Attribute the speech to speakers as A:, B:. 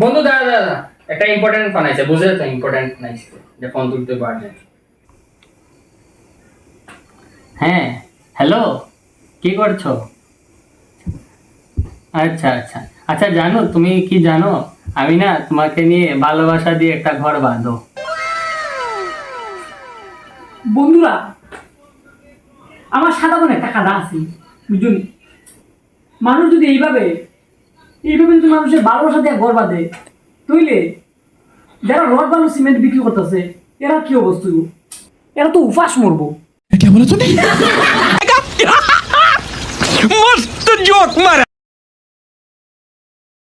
A: বন্ধু, দাদা দাদা একটা ইম্পর্টেন্ট ফোন আছে, বুঝলে তো ইম্পর্টেন্ট ফোন আছে, যে ফোন তুলতে পারবে। হ্যাঁ হ্যালো কি করছ? আচ্ছা আচ্ছা আচ্ছা জানো, তুমি কি জানো, আমি না তোমাকে নিয়ে ভালোবাসা দিয়ে একটা ঘর বাঁধো
B: বন্ধুরা আমার সাদা মনে টাকাটা আছে বুঝুন মানুষ যদি এইভাবে এইভাবে যদি মানুষের ভালোবাসা দিয়ে গর্বা দেয় তৈলে যারা রড বালু সিমেন্ট বিক্রি করতেছে এরা কি অবস্থা এরা তো উপাস মরবো।
C: মস্ত জোক মারা।